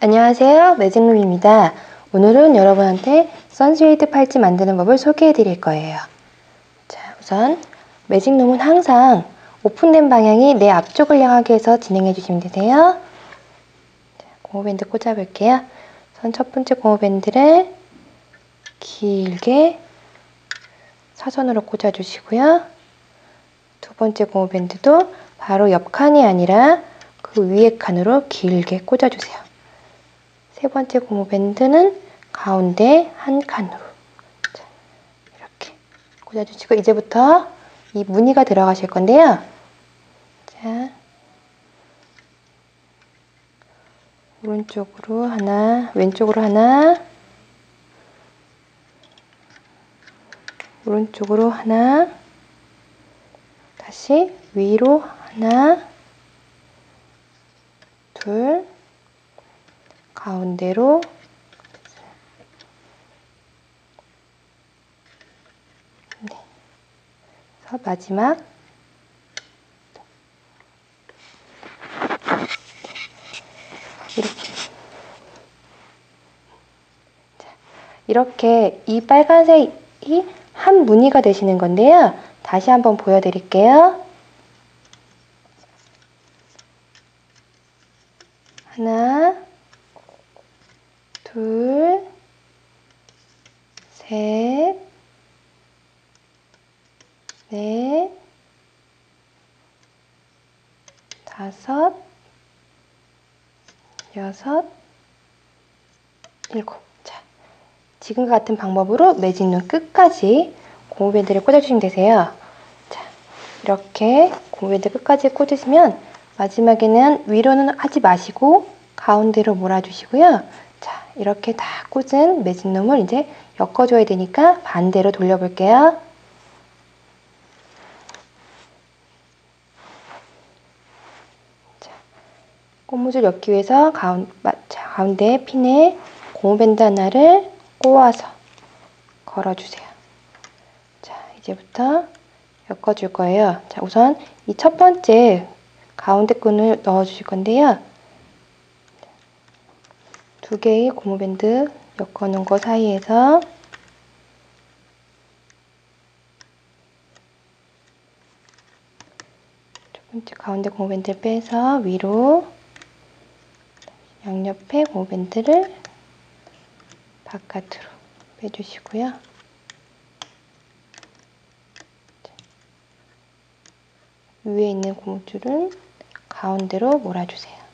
안녕하세요. 매직룸입니다. 오늘은 여러분한테 선쉐이드 팔찌 만드는 법을 소개해 드릴 거예요. 자 우선 매직룸은 항상 오픈된 방향이 내 앞쪽을 향하게 해서 진행해 주시면 되세요. 자, 고무밴드 꽂아 볼게요. 우선 첫 번째 고무밴드를 길게 사선으로 꽂아 주시고요. 두 번째 고무밴드도 바로 옆 칸이 아니라 그 위에 칸으로 길게 꽂아 주세요 세 번째 고무밴드는 가운데 한 칸으로 자, 이렇게 꽂아주시고 이제부터 이 무늬가 들어가실 건데요. 자, 오른쪽으로 하나, 왼쪽으로 하나, 오른쪽으로 하나, 다시 위로 하나, 둘, 가운데로 네. 그래서 마지막 이렇게 이렇게 이 빨간색이 한 무늬가 되시는 건데요. 다시 한번 보여드릴게요. 하나, 둘, 셋, 넷, 다섯, 여섯, 일곱. 자, 지금과 같은 방법으로 매직눈 끝까지 고무밴드를 꽂아주시면 되세요. 자, 이렇게 고무밴드 끝까지 꽂으시면 마지막에는 위로는 하지 마시고 가운데로 몰아주시고요. 자, 이렇게 다 꽂은 매직놈을 이제 엮어줘야 되니까 반대로 돌려볼게요. 자, 고무줄 엮기 위해서 가운, 자, 가운데 핀에 고무밴드 하나를 꼬아서 걸어주세요. 자, 이제부터 엮어줄 거예요. 자, 우선 이 첫 번째 가운데 끈을 넣어주실 건데요. 두 개의 고무밴드 엮어놓은 거 사이에서 첫 번째 가운데 고무밴드를 빼서 위로 양옆에 고무밴드를 바깥으로 빼주시고요. 위에 있는 고무줄은 가운데로 몰아주세요.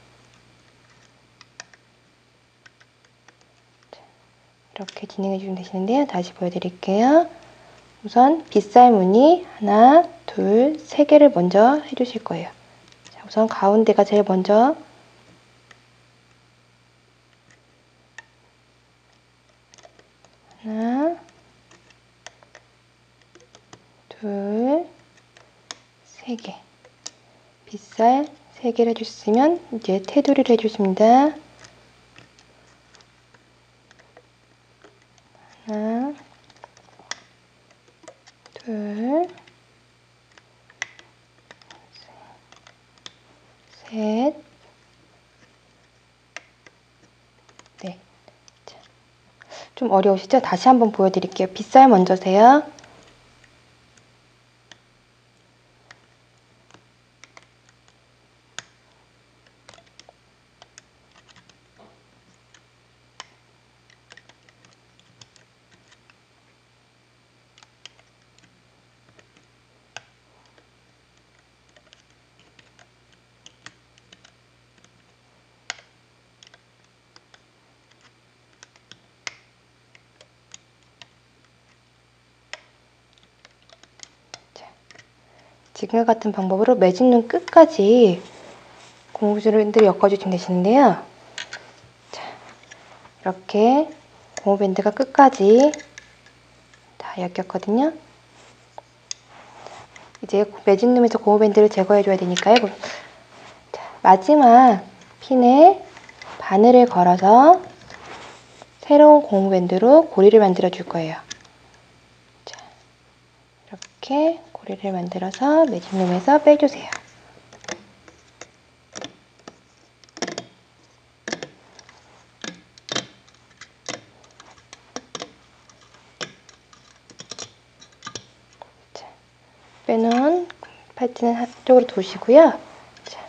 이렇게 진행해 주시면 되시는데요. 다시 보여드릴게요. 우선 빗살 무늬 하나, 둘, 세 개를 먼저 해주실 거예요. 자, 우선 가운데가 제일 먼저 하나, 둘, 세 개. 빗살 세 개를 해주시면 이제 테두리를 해주십니다. 하나, 둘, 셋, 넷. 좀 어려우시죠? 다시 한번 보여드릴게요. 빗살 먼저 세요. 지금과 같은 방법으로 매직눈 끝까지 고무줄을 엮어주시면 되시는데요. 자, 이렇게 고무밴드가 끝까지 다 엮였거든요. 이제 매직룸에서 고무밴드를 제거해줘야 되니까요. 자, 마지막 핀에 바늘을 걸어서 새로운 고무밴드로 고리를 만들어 줄 거예요. 자, 이렇게 고리를 만들어서 매듭놈에서 빼주세요. 자, 빼놓은 팔찌는 한쪽으로 두시고요. 자,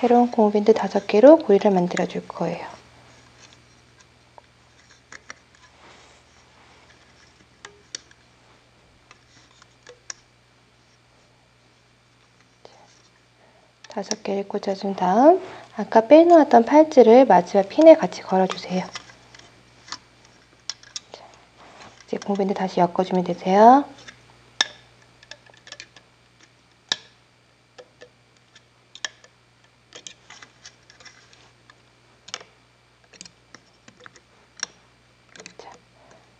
새로운 고무밴드 5개로 고리를 만들어 줄 거예요. 다섯 개를 꽂아준 다음 아까 빼놓았던 팔찌를 마지막 핀에 같이 걸어주세요. 자, 이제 고무밴드 다시 엮어주면 되세요. 자,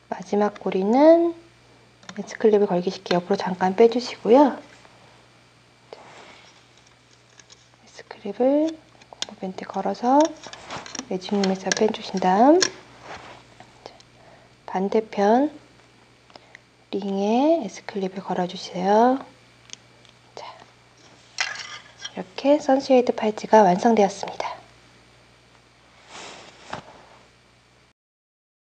마지막 고리는 에스클립을 걸기 쉽게 옆으로 잠깐 빼주시고요. 에스클립을 고무밴드 걸어서 매직룸에서 빼주신 다음 반대편 링에 에스클립을 걸어주세요. 자, 이렇게 선쉐이드 팔찌가 완성되었습니다.